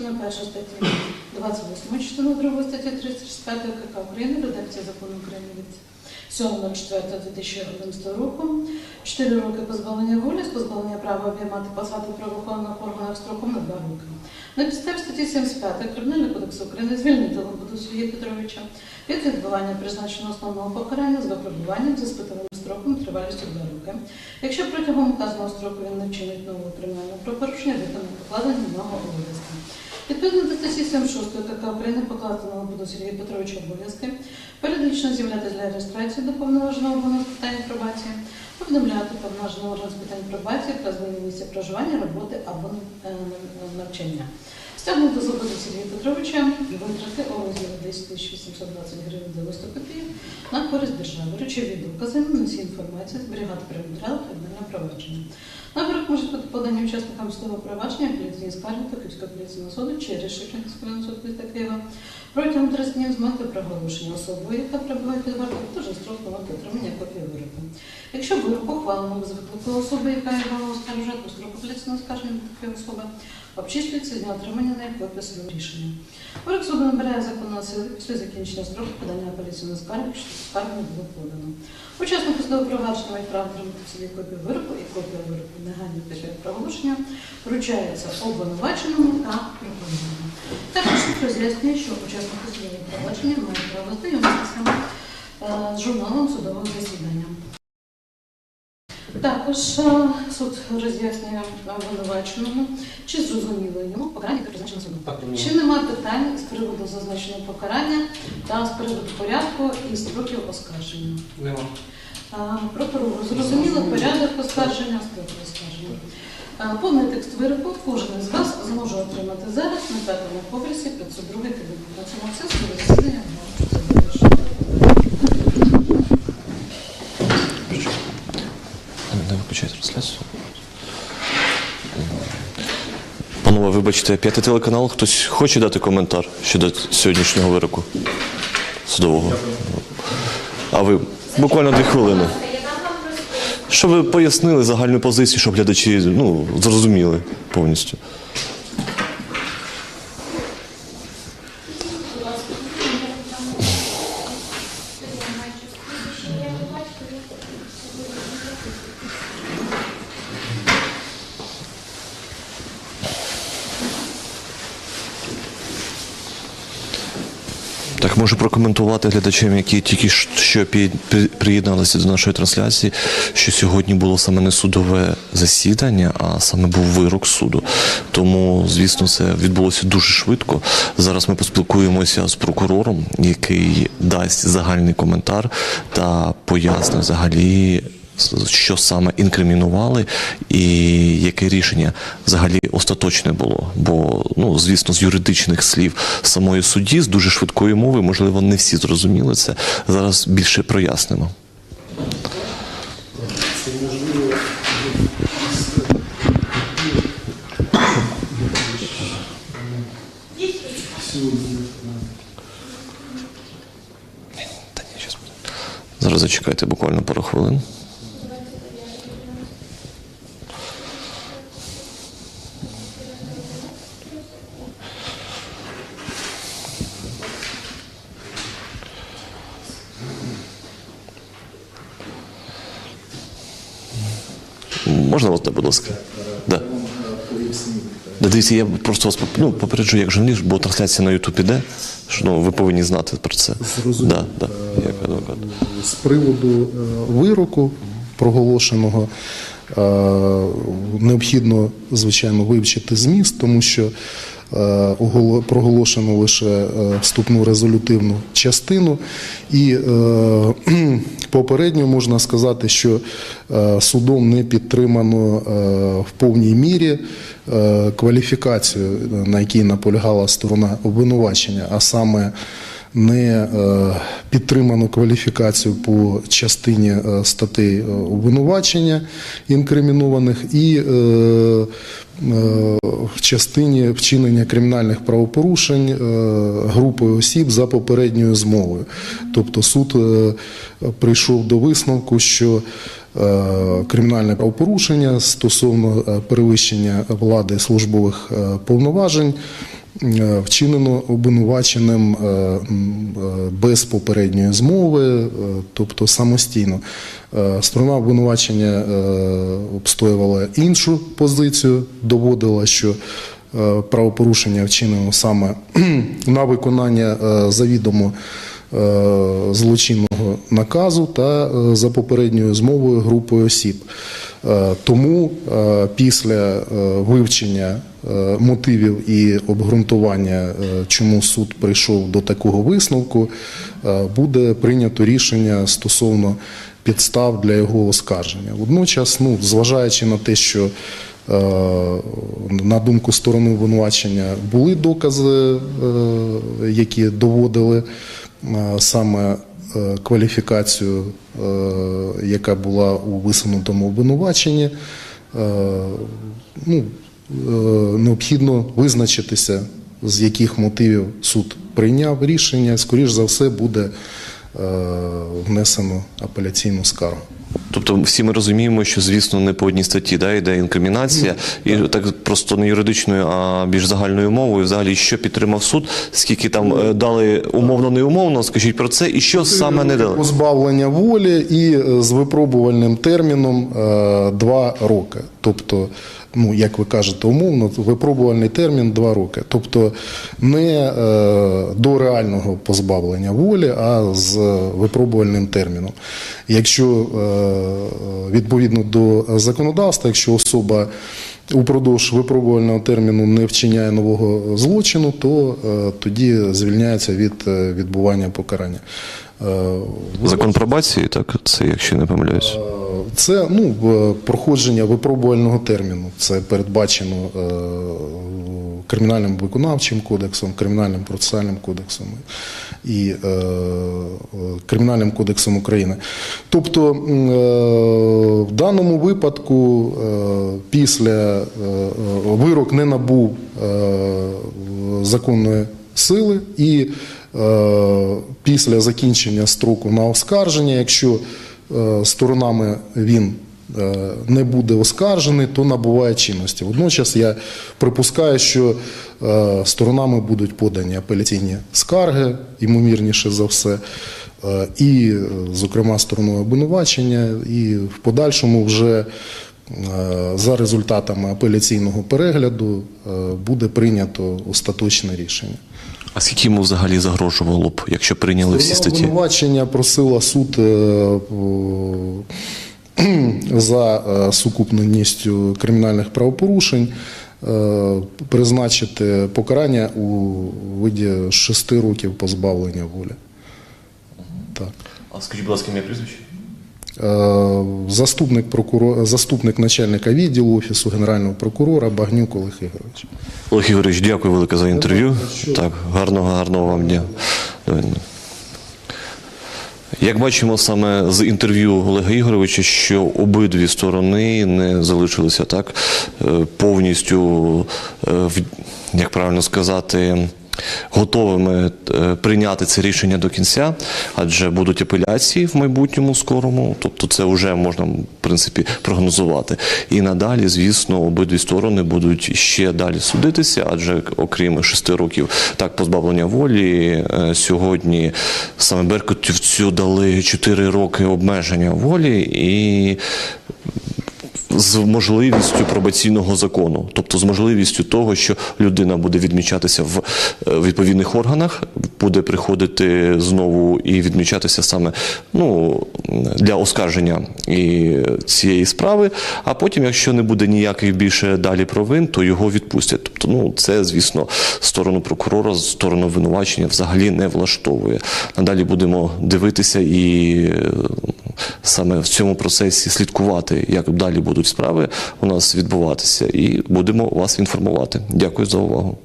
На першій статті 28 частина 2 статті 35 КК України, редакція закону України від 7.04.2011 року, 4 роки позбавлення волі з позбавлення права обіймати посади правоохоронних органах строком на 2 роки. На підставі статті 75 Кримінального кодексу України звільнити Лободу Сергія Петровича від відбування призначеного основного покарання з випробуванням за спитовим строком тривалістю 2 роки. Якщо протягом указаного строку він не вчинить нового кримінального правопорушення, виконає покладені на нього обов'язки. Відповідно до статті 76 КК України покладено на буду Сергія Петровича обов'язки, періодично з'являтися для реєстрації до повноваженого органу з питань пробації, повідомляти повноваженого органу з питань пробації про зміну місця проживання, роботи або е, навчання. Стягнути з Лободу Сергія Петровича витрати у розмірі 10 820 гривень 90 копійок на користь держави, речові докази, носі інформації, зберігати при матеріалах кримінального провадження. Наборок може бути подані учасникам судового провадження, апеляційної скарги та Київського апеляційного суду через Шевченківського суду міста Києва протягом 30 днів з моменту проголошення особою, яка перебуває під вартою, теж строк на отримання копії вироку. Якщо вирок ухвалено без виклику особи, яка є мала оскаржувати, то строк апеляційного скарження такої особи обчислюється дня отримання на копії судового рішення. Вирок суду набирає законної сили після закінчення строку подання апеляційної скарги, якщо скарга не було подано. Учасник судового провадження має право отримати собі копію вироку і копія вироку негайно після проголошення вручається обвинуваченому та прокурору. Також роз'яснює, що учасник судового провадження має право знайомитися е, з журналом судового засідання. Також е, суд роз'яснює обвинуваченому, чи зрозуміло йому покарання, яке призначено судом. Чи нема питань з приводу зазначеного покарання та з приводу порядку і строків оскарження? Нема. А, Прокурору зрозуміло порядок оскарження, строки оскарження. Повний текст вироку кожен з вас зможе отримати зараз на п'ятому поверсі 502 кабінет. На цьому все засідання можу завершити. Не виключай трансляцію. Панове, вибачте, п'ятий телеканал. Хтось хоче дати коментар щодо сьогоднішнього вироку судового? А ви буквально дві хвилини. Щоб ви пояснили загальну позицію, щоб глядачі ну, зрозуміли повністю. Так можу прокоментувати глядачам, які тільки що приєдналися до нашої трансляції, що сьогодні було саме не судове засідання, а саме був вирок суду. Тому, звісно, це відбулося дуже швидко. Зараз ми поспілкуємося з прокурором, який дасть загальний коментар та пояснить взагалі. Що саме інкримінували, і яке рішення взагалі остаточне було? Бо, ну звісно, з юридичних слів самої судді, з дуже швидкої мови, можливо, не всі зрозуміли це. Зараз більше прояснимо. Зараз зачекайте буквально пару хвилин. Можна вас, будь ласка? Да. Да, дивіться, я просто вас ну, попереджу як журналіст, бо трансляція на YouTube іде, що ну, ви повинні знати про це. Зрозуміло. Да, да, як адвокат. з приводу е, вироку проголошеного е, необхідно звичайно вивчити зміст, тому що проголошено лише е, вступну резолютивну частину, і е, попередньо можна сказати, що е, судом не підтримано е, в повній мірі е, кваліфікацію, на якій наполягала сторона обвинувачення, а саме не е, підтримано кваліфікацію по частині е, статей е, обвинувачення інкримінованих і в частині вчинення кримінальних правопорушень групою осіб за попередньою змовою. Тобто суд прийшов до висновку, що кримінальне правопорушення стосовно перевищення влади службових повноважень вчинено обвинуваченим е, е, без попередньої змови, е, тобто самостійно. Е, Сторона обвинувачення е, обстоювала іншу позицію, доводила, що е, правопорушення вчинено саме на виконання е, завідомо е, злочинного наказу та е, за попередньою змовою групою осіб. Е, Тому е, після е, вивчення мотивів і обґрунтування, чому суд прийшов до такого висновку, буде прийнято рішення стосовно підстав для його оскарження. Водночас, ну, зважаючи на те, що на думку сторони обвинувачення були докази, які доводили саме кваліфікацію, е, яка була у висунутому обвинуваченні. Е, Ну, е, необхідно визначитися, з яких мотивів суд прийняв рішення. Скоріш за все, буде е, внесено апеляційну скаргу. Тобто всі ми розуміємо, що звісно не по одній статті да, йде інкримінація, і так просто не юридичною, а більш загальною мовою. Взагалі, що підтримав суд, скільки там е, дали умовно неумовно, скажіть про це, і що саме не дали. Позбавлення волі і е, з випробувальним терміном е, два роки. Тобто, ну як ви кажете, умовно, випробувальний термін два роки. Тобто не е, до реального позбавлення волі, а з випробувальним терміном. Якщо е, відповідно до законодавства, якщо особа упродовж випробувального терміну не вчиняє нового злочину, то е, тоді звільняється від е, відбування покарання. Е, Закон пробації, так це якщо не помиляюсь. Це ну, проходження випробувального терміну. Це передбачено е, кримінальним виконавчим кодексом, кримінальним процесуальним кодексом і е, е, кримінальним кодексом України. Тобто в даному випадку після вирок не набув законної сили і після закінчення строку на оскарження, якщо сторонами він е, не буде оскаржений, то набуває чинності. Водночас я припускаю, що е, сторонами будуть подані апеляційні скарги, ймовірніше за все. е, І, е, зокрема, стороною обвинувачення, і в подальшому вже е, за результатами апеляційного перегляду е, буде прийнято остаточне рішення. А скільки йому взагалі загрожувало б, якщо прийняли всі статті? Обвинувачення просила суд е, за е, сукупністю кримінальних правопорушень е, призначити покарання у виді 6 років позбавлення волі. Так. А скажіть, будь ласка, ім'я прізвище? Е, Заступник прокурора, заступник начальника відділу офісу генерального прокурора Багнюк Олег Ігорович. Олег Ігорович, дякую велике за інтерв'ю. Так, гарного, гарного вам дня. Як бачимо саме з інтерв'ю Олега Ігоровича, що обидві сторони не залишилися так е, повністю, е, як правильно сказати, готовими е, прийняти це рішення до кінця, адже будуть апеляції в майбутньому скорому, тобто це вже можна в принципі прогнозувати. І надалі, звісно, обидві сторони будуть ще далі судитися, адже окрім шести років так позбавлення волі, е, сьогодні саме Беркутівцю дали 4 роки обмеження волі і з можливістю пробаційного закону, тобто з можливістю того, що людина буде відмічатися в е, відповідних органах, буде приходити знову і відмічатися саме ну, для оскарження і цієї справи. А потім, якщо не буде ніяких більше далі провин, то його відпустять. Тобто, ну це, звісно, сторону прокурора, сторону винувачення взагалі не влаштовує. Надалі будемо дивитися і е, саме в цьому процесі слідкувати, як далі будуть справи у нас відбуватися, і будемо вас інформувати. Дякую за увагу.